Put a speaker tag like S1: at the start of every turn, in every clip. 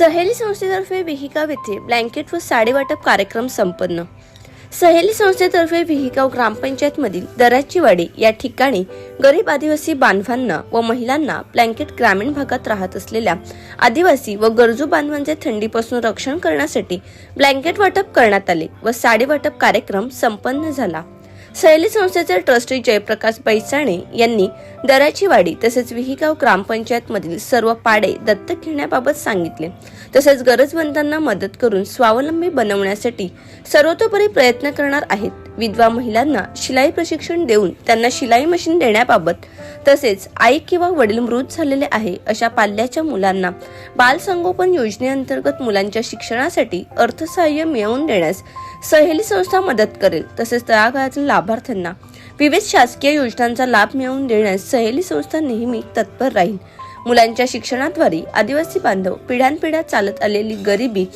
S1: सहेली संस्थेतर्फे विहिगाव येथे ब्लँकेट व साडी वाटप कार्यक्रम संपन्न. सहेली संस्थेतर्फे विहिगाव ग्रामपंचायतमधील दराची वाडी या ठिकाणी गरीब आदिवासी बांधवांना व महिलांना ब्लँकेट ग्रामीण भागात राहत असलेल्या आदिवासी व गरजू बांधवांचे थंडीपासून रक्षण करण्यासाठी ब्लँकेट वाटप करण्यात आले व साडी वाटप कार्यक्रम संपन्न झाला. सहली संस्थेचे ट्रस्टी जयप्रकाश बैसाणे यांनी दराची वाडी तसेच विहीगाव ग्रामपंचायत मधील सर्व पाडे दत्तक घेण्याबाबत सांगितले. तसेच गरजवंतांना मदत करून स्वावलंबी बनवण्यासाठी सर्वतोपरी प्रयत्न करणार आहेत. विधवा महिलांना शिलाई प्रशिक्षण देऊन त्यांना शिलाई मशीन देण्याबाबत तसेच आई किंवा वडील मृत झालेले आहे अशा पाल्याच्या मुलांना बाल संगोपन योजनेअंतर्गत मुलांच्या शिक्षणासाठी अर्थसहाय्य मिळवून देण्यास सहेली संस्था मदत करेल. तसेच तळागाळातील लाभार्थ्यांना. विविध शासकीय योजनांचा लाभ मिळवून देण्यास सहेली संस्था नेहमी तत्पर राहील. मुलांच्या शिक्षणाद्वारे आदिवासी बांधव पिढ्यानपिढ्या चालत आलेली गरिबी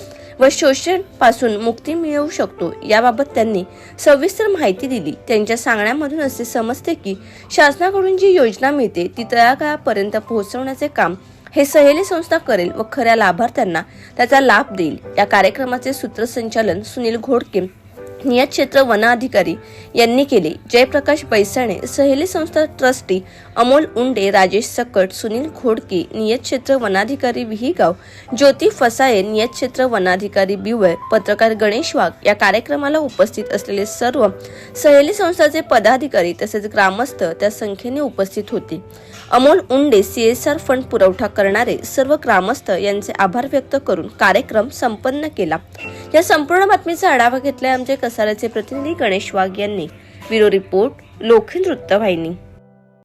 S1: व शोषणपासून मुक्ती मिळवू शकतो याबाबत त्यांनी सविस्तर माहिती दिली. त्यांच्या सांगण्यामधून असे समजते की शासनाकडून जी योजना मिळते ती तळागाळापर्यंत पोहोचवण्याचे काम हे सहेली संस्था करेल व खऱ्या लाभार्थ्यांना त्याचा लाभ देईल. या कार्यक्रमाचे सूत्रसंचालन सुनील घोडके नियत क्षेत्र यांनी केले. जयप्रकाश बैसाणे सहेली संस्था ट्रस्टी अमोल उंडे राजेश सकट सुनील खोडके नियत क्षेत्र वनाधिकारी विहिगाव ज्योती फसाये नियत क्षेत्र वनाधिकारी बिवळ पत्रकार गणेश वाघ या कार्यक्रमाला उपस्थित असलेले सर्व सहेली संस्थाचे पदाधिकारी तसेच ग्रामस्थ त्या संख्येने उपस्थित होते. अमोल उंडे सीएसआर फंड पुरवठा करणारे सर्व ग्रामस्थ यांचे आभार व्यक्त करून कार्यक्रम संपन्न केला. या संपूर्ण बातमीचा आढावा घेतलाय आमचे प्रसाराचे प्रतिनिधी गणेश वाघ यांनी ब्युरो रिपोर्ट लोखंड वृत्तवाहिनी